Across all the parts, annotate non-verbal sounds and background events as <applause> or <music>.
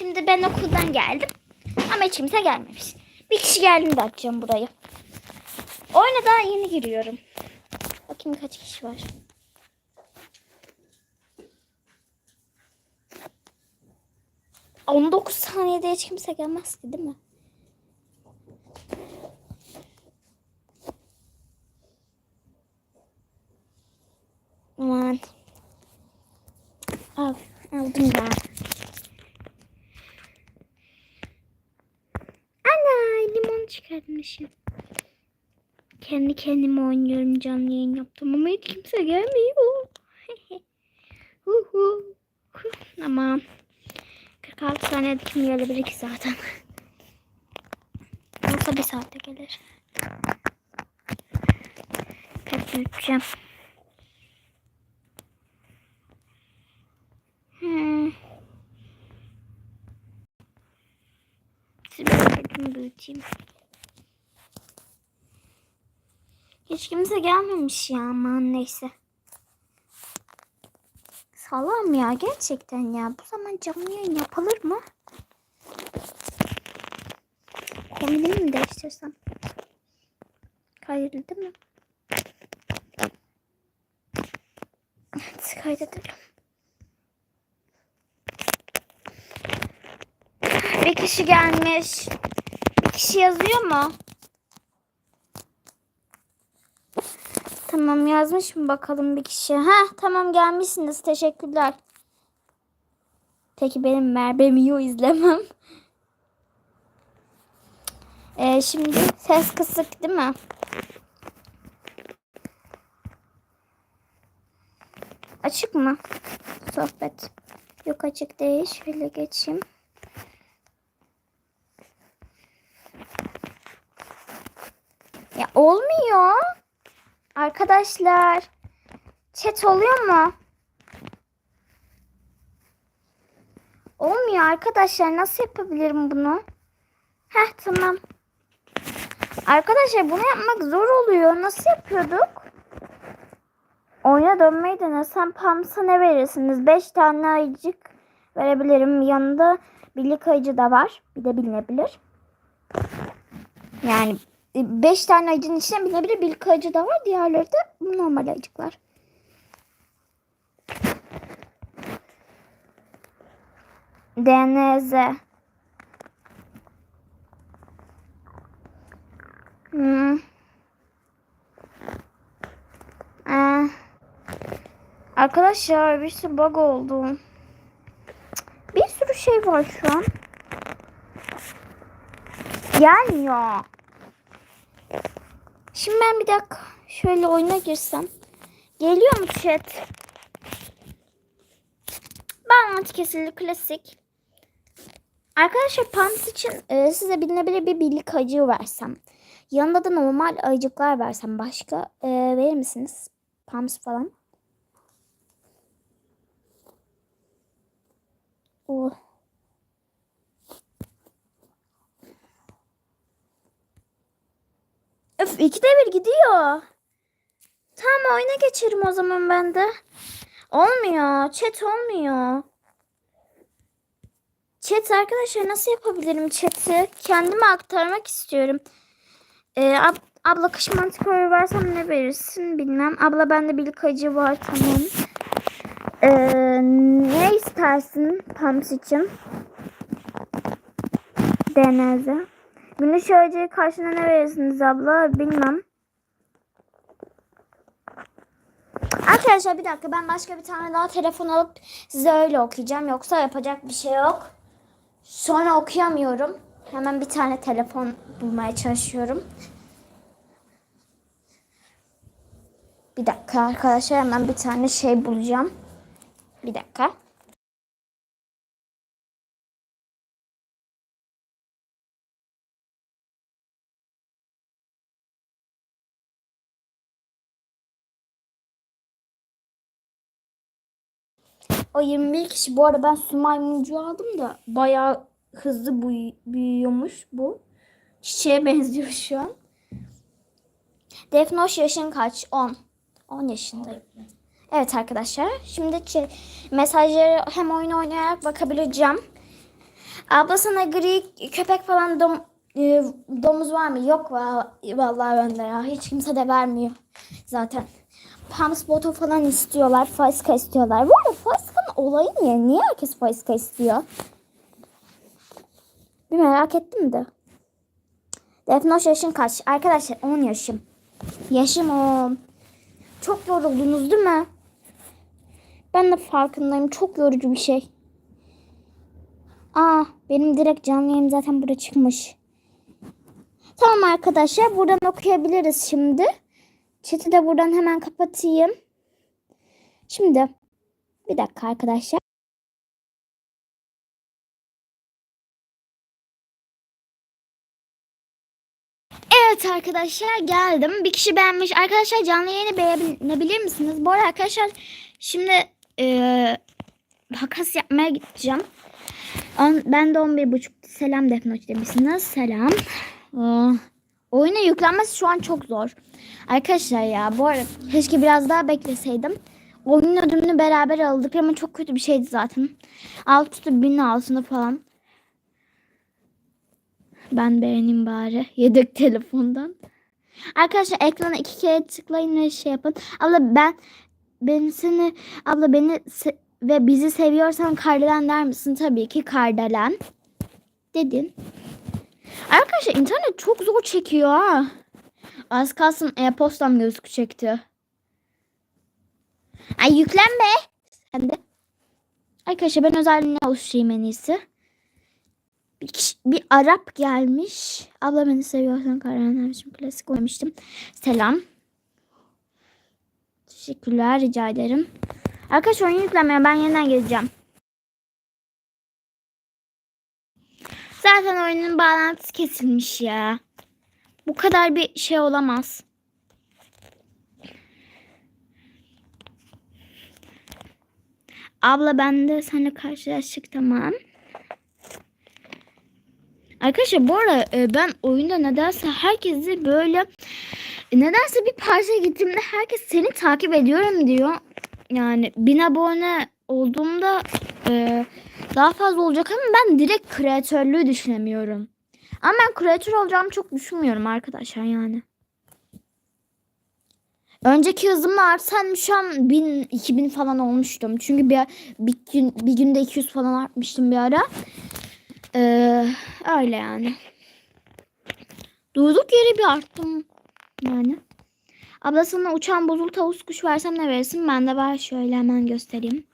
Şimdi ben okuldan geldim. Ama hiç kimse gelmemiş. Bir kişi geldiğinde açacağım burayı. Oyuna daha yeni giriyorum. Bakayım kaç kişi var. On dokuz saniyede hiç kimse gelmez ki değil mi? Aman. Al, aldım ben. Ana limon çıkartmışım. Kendi kendime oynuyorum canlı yayın yaptım ama hiç kimse gelmiyor. Hu hu. Hu. Ama 46 saniye kim gelebilir ki zaten. Olsa bir saatte gelir. Büyüteceğim. Hmm. Şimdi büyüteyim. Hiç kimse gelmemiş ya aman neyse. Salam ya gerçekten ya. Bu zaman canlı yayın yapılır mı? Kombinimi mi değiştirsem? Kaydedelim mi? Evet. Bir kişi gelmiş. Kişi yazıyor mu? Tamam yazmış mı bakalım bir kişi. Ha tamam gelmişsiniz. Teşekkürler. Peki benim Merve Mio izlemem. Ee, şimdi ses kısık değil mi? Açık mı? Sohbet. Yok açık değil. Şöyle geçeyim. Ya olmuyor. Arkadaşlar. Chat oluyor mu? Olmuyor arkadaşlar. Nasıl yapabilirim bunu? Heh tamam. Arkadaşlar bunu yapmak zor oluyor. Nasıl yapıyorduk? Oyuna dönmeyi denesem Pams'a ne verirsiniz? 5 tane ayıcık verebilirim. Yanında birlik ayıcı da var. Bir de bilinebilir. Yani 5 tane ayıcının içine binebilir. Birlik ayıcı da var. Diğerleri de normal ayıcıklar. DNZ. Hmm. Ee, arkadaşlar bir sürü bug oldu. Bir sürü şey var şu an. Gelmiyor. Şimdi ben bir dakika şöyle oyuna girsem. Geliyor mu chat? Bağlantı kesildi klasik. Arkadaşlar Pams için e, size bilinebilir bir birlik ayıcığı versem. Yanında da normal ayıcıklar versem başka e, verir misiniz? Pams falan. Öf ikide bir gidiyor. Tamam oyuna geçerim o zaman ben de. Olmuyor. Chat olmuyor. Chat arkadaşlar nasıl yapabilirim chat'i? Kendime aktarmak istiyorum. Ee, ab- abla kış mantıkoru versem ne verirsin bilmem. Abla bende birlik acı var tamam. Ee, ne istersin Pams için? Deneze. Güneş ağacı karşına ne verirsiniz abla bilmem. Arkadaşlar bir dakika ben başka bir tane daha telefon alıp size öyle okuyacağım. Yoksa yapacak bir şey yok. Sonra okuyamıyorum. Hemen bir tane telefon bulmaya çalışıyorum. Bir dakika arkadaşlar hemen bir tane şey bulacağım. Bir dakika. O 21 kişi bu arada ben su maymuncuğu aldım da bayağı hızlı büyü- büyüyormuş bu. Çiçeğe <laughs> benziyor şu an. Defnoş yaşın kaç? 10. 10 yaşındayım. Evet arkadaşlar. Şimdi mesajları hem oyun oynayarak bakabileceğim. Abla sana gri köpek falan dom, e, domuz var mı? Yok va- vallahi bende ya. Hiç kimse de vermiyor zaten. Pams boto falan istiyorlar. Faiska istiyorlar. Bu arada Faiska'nın olayı niye? Niye herkes Faiska istiyor? Bir merak ettim de. Defnoş yaşın kaç? Arkadaşlar 10 yaşım. Yaşım 10. Çok yoruldunuz değil mi? Ben de farkındayım. Çok yorucu bir şey. Aa, benim direkt canlı yayım zaten burada çıkmış. Tamam arkadaşlar, buradan okuyabiliriz şimdi. Chat'i de buradan hemen kapatayım. Şimdi bir dakika arkadaşlar. Evet arkadaşlar geldim. Bir kişi beğenmiş. Arkadaşlar canlı yayını beğenebilir misiniz? Bu arada arkadaşlar şimdi eee hakas yapmaya gideceğim. On, ben de 11.30 selam Defnoç demişsiniz. Selam. Aa, oyuna yüklenmesi şu an çok zor. Arkadaşlar ya bu arada keşke biraz daha bekleseydim. Oyunun ödülünü beraber aldık ama çok kötü bir şeydi zaten. Alt binin altında falan. Ben beğeneyim bari. <laughs> Yedek telefondan. Arkadaşlar ekrana iki kere tıklayın ve şey yapın. Abla ben ben seni abla beni se- ve bizi seviyorsan kardelen der misin? Tabii ki kardelen. Dedin. Arkadaşlar internet çok zor çekiyor ha. Az kalsın e-postam gözükecekti. Ay yüklenme. Sen de. Arkadaşlar ben özelliğine oluşturayım en iyisi. Bir, kişi, bir Arap gelmiş. Abla beni seviyorsan der misin? Klasik koymuştum. Selam. Teşekkürler rica ederim. Arkadaşlar oyun yüklemeye ben yeniden geleceğim. Zaten oyunun bağlantısı kesilmiş ya. Bu kadar bir şey olamaz. Abla ben de seninle karşılaştık tamam. Arkadaşlar bu arada e, ben oyunda nedense herkesi böyle e, nedense bir parça gittiğimde herkes seni takip ediyorum diyor. Yani bin abone olduğumda e, daha fazla olacak ama ben direkt kreatörlüğü düşünemiyorum. Ama ben kreatör olacağımı çok düşünmüyorum arkadaşlar yani. Önceki hızımla artsam şu an 1000 2000 falan olmuştum. Çünkü bir, bir gün bir günde 200 falan artmıştım bir ara. Ee, öyle yani. Durduk yere bir arttım yani. Abla sana uçan bozul tavus kuş versem ne verirsin? Ben de var şöyle hemen göstereyim.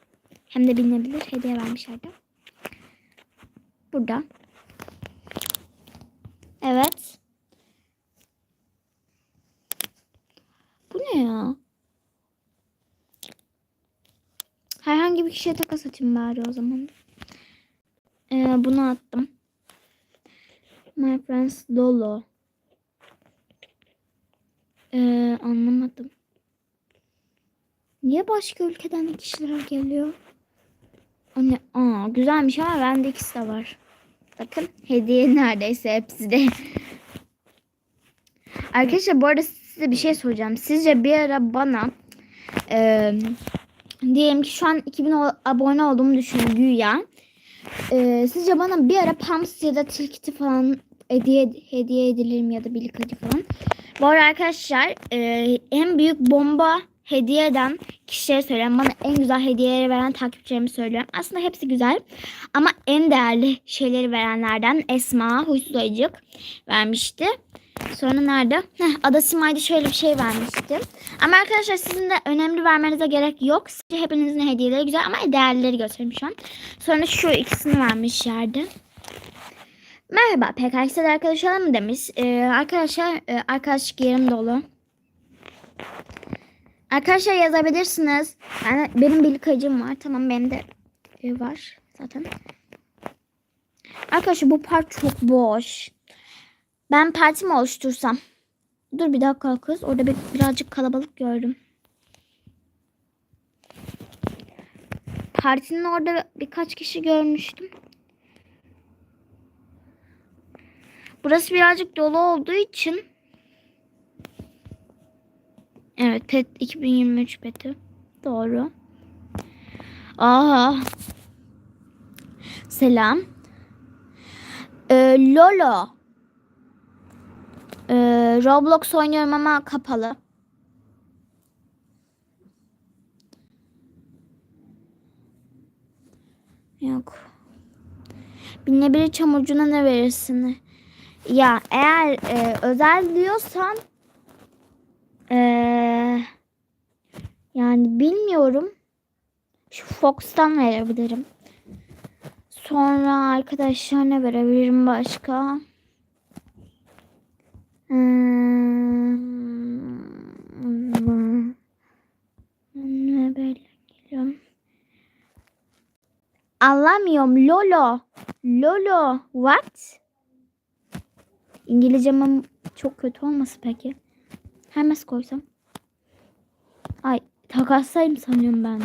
Hem de bilinebilir. Hediye vermişlerdi. Burada. Evet. Ne ya? Herhangi bir kişiye takas atayım bari o zaman. Ee, bunu attım. My friends Dolo. Ee, anlamadım. Niye başka ülkeden kişiler geliyor? O ne? Aa, güzelmiş ama bende ikisi de var. Bakın hediye neredeyse hepsi de. Arkadaşlar bu arada size bir şey soracağım. Sizce bir ara bana e, diyelim ki şu an 2000 ol- abone olduğumu düşünün güya. E, sizce bana bir ara Pams ya da Tilkit'i falan hediye, hediye edilirim ya da birlikte falan. Bu arada arkadaşlar e, en büyük bomba hediye eden kişiye söylüyorum. Bana en güzel hediyeleri veren takipçilerimi söylüyorum. Aslında hepsi güzel. Ama en değerli şeyleri verenlerden Esma Huysuz Ayıcık vermişti. Sonra nerede? Heh, Ada Simay'da şöyle bir şey vermişti. Ama arkadaşlar sizin de önemli vermenize gerek yok. Sadece hepinizin hediyeleri güzel ama değerlileri göstereyim şu an. Sonra şu ikisini vermişlerdi. Merhaba PKX'de arkadaş olalım mı demiş. Ee, arkadaşlar e, arkadaşlık yerim dolu. Arkadaşlar yazabilirsiniz. Yani benim bir kayıcım var. Tamam benim de e, var zaten. Arkadaşlar bu part çok boş. Ben parti mi oluştursam? Dur bir dakika kız. Orada bir, birazcık kalabalık gördüm. Partinin orada birkaç kişi görmüştüm. Burası birazcık dolu olduğu için Evet pet 2023 peti. Doğru. Aha. Selam. Ee, Lolo. Ee, Roblox oynuyorum ama kapalı. Yok. Binebilir çamurcuna ne verirsin? Ya eğer e, özel diyorsan e, yani bilmiyorum. Şu Fox'tan verebilirim. Sonra arkadaşlar ne verebilirim başka? Ne. Anlamıyorum. Lolo. Lolo. What? İngilizcem çok kötü olması peki. Hemen koysam. Ay takaslayayım sanıyorum ben de.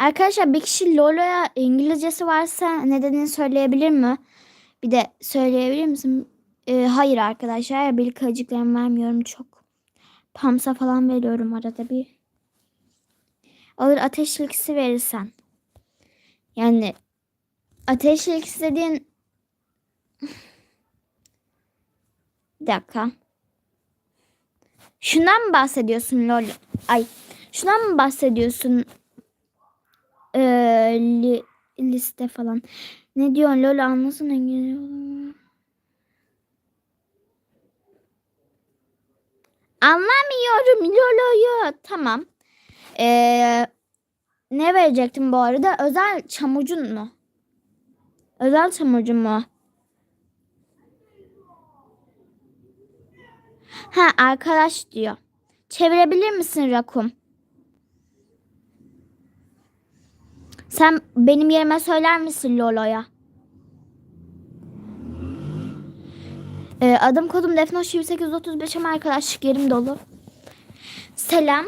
Arkadaşlar bir kişi Lolo'ya İngilizcesi varsa nedenini söyleyebilir mi? Bir de söyleyebilir misin? Ee, hayır arkadaşlar. Birlik acıklarımı vermiyorum çok. Pamsa falan veriyorum arada bir. Alır ateş ilkisi verirsen. Yani ateş ilkisi dediğin bir dakika. Şundan mı bahsediyorsun lol? Ay. Şundan mı bahsediyorsun? Ee, li- liste falan. Ne diyorsun lol anlasın İngilizce. Anlamıyorum loloyu. Tamam. Ee, ne verecektim bu arada? Özel çamucun mu? Özel çamucun mu? Ha arkadaş diyor. Çevirebilir misin Rakum? Sen benim yerime söyler misin Lolo'ya? Ee, adım kodum Defnoş 2835 ama arkadaşlık yerim dolu. Selam.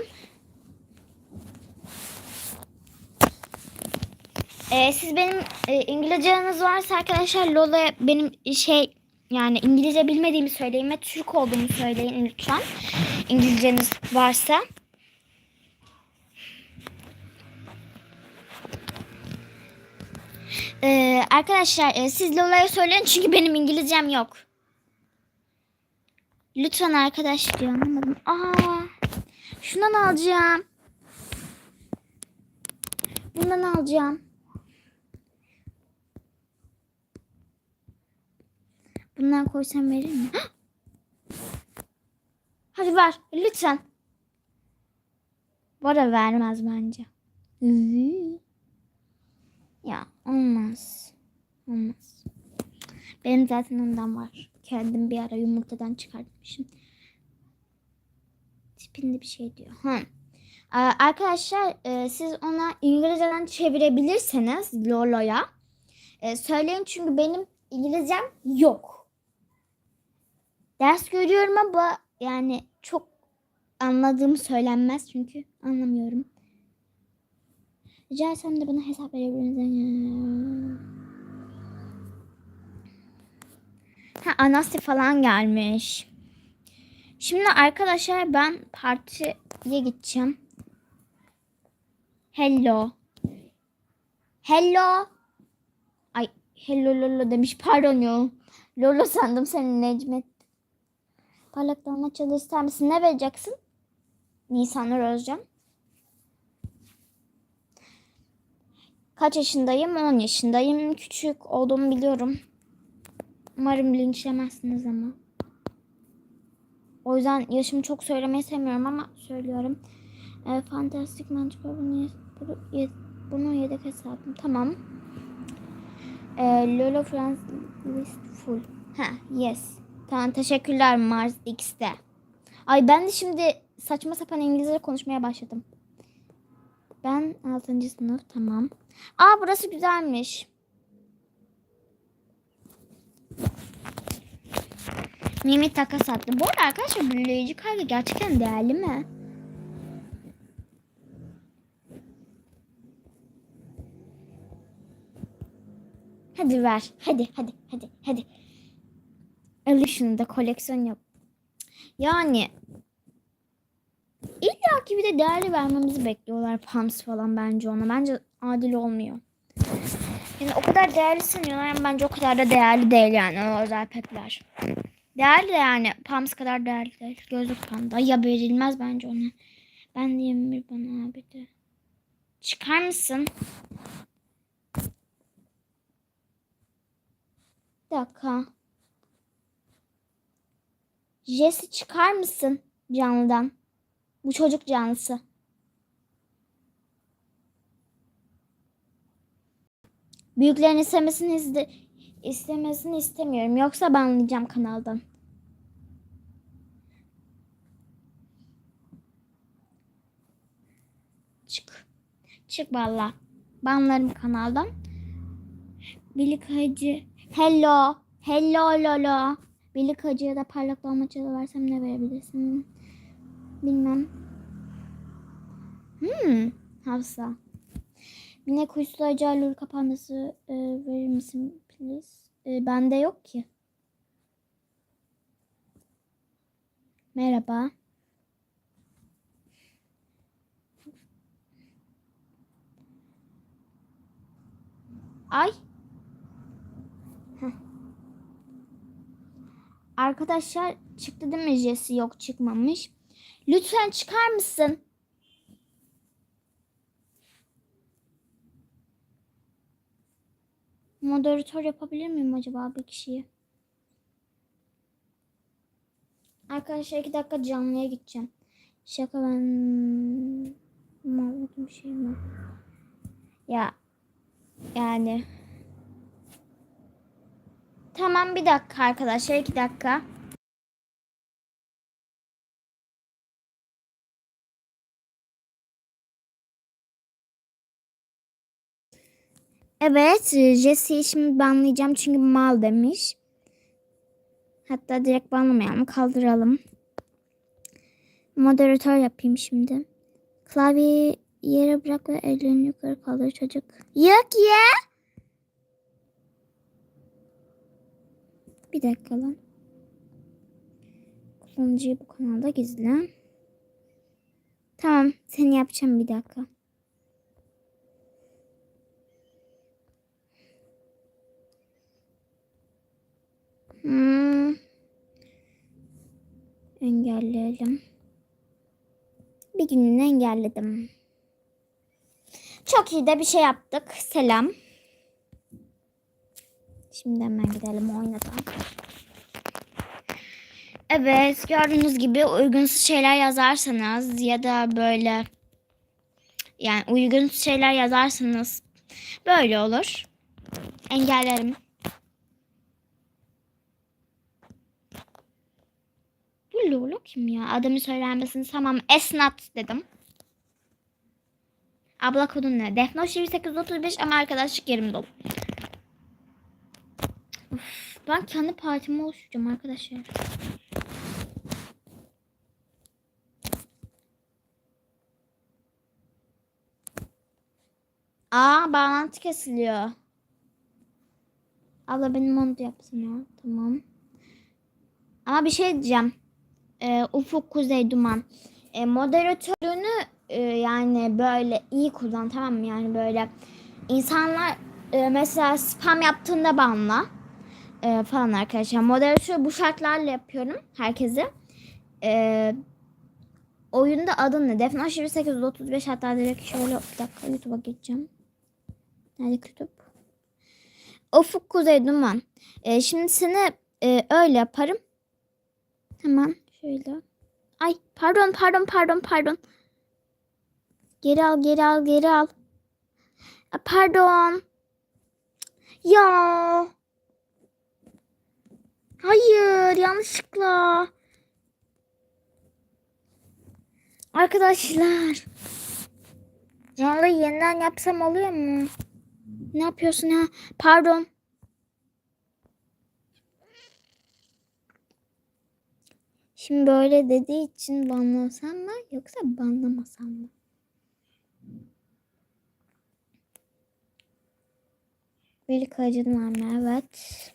Ee, siz benim e, İngilizceniz varsa arkadaşlar Lola'ya benim şey yani İngilizce bilmediğimi söyleyin ve Türk olduğumu söyleyin lütfen. İngilizceniz varsa. Ee, arkadaşlar e, siz Lola'ya söyleyin çünkü benim İngilizcem yok. Lütfen arkadaş diyor anlamadım. Aa, şundan alacağım. Bundan alacağım. Bundan koysam verir mi? Hadi ver lütfen. Bu arada vermez bence. Ya olmaz. Olmaz. Benim zaten ondan var. Kendim bir ara yumurtadan çıkartmışım. Tipinde bir şey diyor. Ha. Ee, arkadaşlar e, siz ona İngilizceden çevirebilirseniz Lolo'ya e, söyleyin çünkü benim İngilizcem yok. Ders görüyorum ama yani çok anladığım söylenmez çünkü anlamıyorum. Rica etsem de bana hesap verebilir misiniz? Ha Anasти falan gelmiş. Şimdi arkadaşlar ben partiye gideceğim. Hello. Hello. Ay hello lolo demiş pardon ya. Lolo sandım seni Necmet. Parlak dalma çalı ister misin? Ne vereceksin? Nisan'ı Özcan. Kaç yaşındayım? 10 yaşındayım. Küçük olduğumu biliyorum. Umarım linçlemezsiniz ama. O yüzden yaşımı çok söylemeyi sevmiyorum ama söylüyorum. E, Fantastic Manticore bunu, bunu, bunu yedek hesabım. Tamam. E, Lolo Friends list full. Ha yes. Tamam teşekkürler Mars X'te. Ay ben de şimdi saçma sapan İngilizce konuşmaya başladım. Ben 6. sınıf tamam. Aa burası güzelmiş. Mimi takas attı. Bu arada arkadaşlar büyüleyici karga gerçekten değerli mi? Hadi ver. Hadi hadi hadi hadi. Al şunu da koleksiyon yap. Yani illa Sanki bir de değerli vermemizi bekliyorlar Pams falan bence ona. Bence adil olmuyor. Yani o kadar değerli sanıyorlar ama bence o kadar da değerli değil yani o özel petler. Değerli de yani Pams kadar değerli değil. Gözlük panda. Ya verilmez bence ona. Ben de 21 bana abi de. Çıkar mısın? Bir dakika. Jesse çıkar mısın canlıdan? Bu çocuk canlısı. Büyüklerin istemesini izle, istemesini istemiyorum. Yoksa banlayacağım kanaldan. Çık. Çık valla. Banlarım kanaldan. Birlik Hacı. Hello. Hello lolo. Birlik Hacı ya da parlak dolma çalı versem ne verebilirsin? Bilmem. Hmm. Hafsa. Mine kuşlu acı alur kapanması e, verir misin please? E, bende yok ki. Merhaba. Ay. Heh. Arkadaşlar çıktı değil mi Jesse? Yok çıkmamış. Lütfen çıkar mısın? Moderatör yapabilir miyim acaba bir kişiyi? Arkadaşlar iki dakika canlıya gideceğim. Şaka ben bir şey mi? Ya yani Tamam bir dakika arkadaşlar iki dakika. Evet, e, Jesse'yi şimdi banlayacağım çünkü mal demiş. Hatta direkt banlamayalım, kaldıralım. Moderatör yapayım şimdi. Klavyeyi yere bırak ve ellerini yukarı kaldır çocuk. Yok ya. Bir dakika lan. Kullanıcıyı bu kanalda gizle. Tamam, seni yapacağım bir dakika. Hmm. Engelleyelim. Bir gününü engelledim. Çok iyi de bir şey yaptık. Selam. Şimdi hemen gidelim oynadan. Evet gördüğünüz gibi uygunsuz şeyler yazarsanız ya da böyle yani uygunsuz şeyler yazarsanız böyle olur. Engellerim. Lolo kim ya? Adamı söylenmesini tamam esnat dedim. Abla kodun ne? Defnoş 2835 ama arkadaşlık yerim dolu. Uf, ben kendi partimi oluşturacağım arkadaşlar. Aa bağlantı kesiliyor. Abla benim onu da yapsana. Tamam. Ama bir şey diyeceğim. Ee, Ufuk Kuzey Duman. Ee, moderatörünü e, yani böyle iyi kullan tamam mı? Yani böyle insanlar e, mesela spam yaptığında banla e, falan arkadaşlar. Moderatörü bu şartlarla yapıyorum herkese. E, oyunda adın ne? Defne 835 hatta direkt şöyle bir dakika YouTube'a geçeceğim. Nerede YouTube? Ufuk Kuzey Duman. E, şimdi seni e, öyle yaparım. Hemen şöyle. Ay pardon pardon pardon pardon. Geri al geri al geri al. Pardon. Ya. Hayır yanlışlıkla. Arkadaşlar. Vallahi yeniden yapsam oluyor mu? Ne yapıyorsun ya? Pardon. Şimdi böyle dediği için banlasam mı yoksa banlamasam mı? Bir kacın var mı? Evet.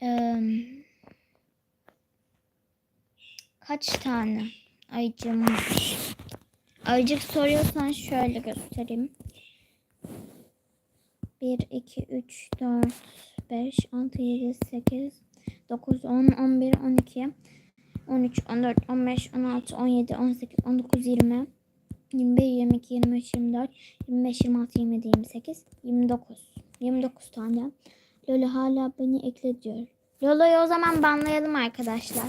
Um kaç tane ayıcığım var? Ayıcık soruyorsan şöyle göstereyim. 1, 2, 3, 4, 5, 6, 7, 8, 9, 10, 11, 12, 13, 14, 15, 16, 17, 18, 19, 20, 21, 22, 23, 24, 25, 26, 27, 28, 29. 29 tane. Lolo hala beni ekle diyor. Lolo'yu o zaman banlayalım arkadaşlar.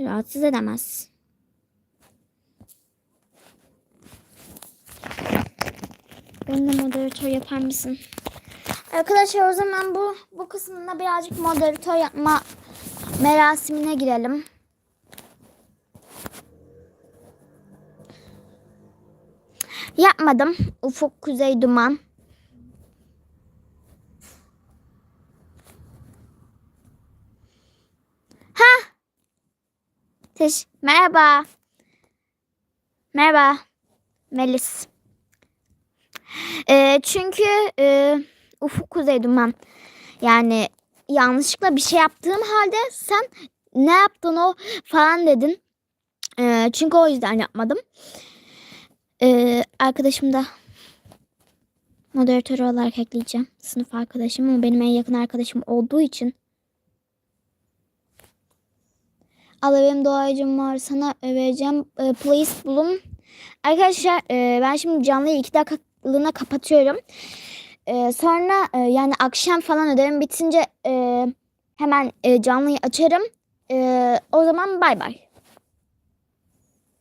Rahatsız edemez. Benimle moderatör yapar mısın? Arkadaşlar o zaman bu bu kısmında birazcık moderatör yapma merasimine girelim. Yapmadım. Ufuk kuzey duman. Teş Merhaba. Merhaba. Melis. Ee, çünkü e, Ufuk Kuzey Duman. Yani yanlışlıkla bir şey yaptığım halde sen ne yaptın o falan dedin. Ee, çünkü o yüzden yapmadım. Ee, arkadaşım da moderatör olarak ekleyeceğim. Sınıf arkadaşım ama benim en yakın arkadaşım olduğu için. Abla benim doğayıcım var sana vereceğim. Ee, please bulun. Arkadaşlar e, ben şimdi canlıyı iki dakikalığına kapatıyorum. Ee, sonra e, yani akşam falan ödevim bitince e, hemen e, canlıyı açarım. E, o zaman bay bay.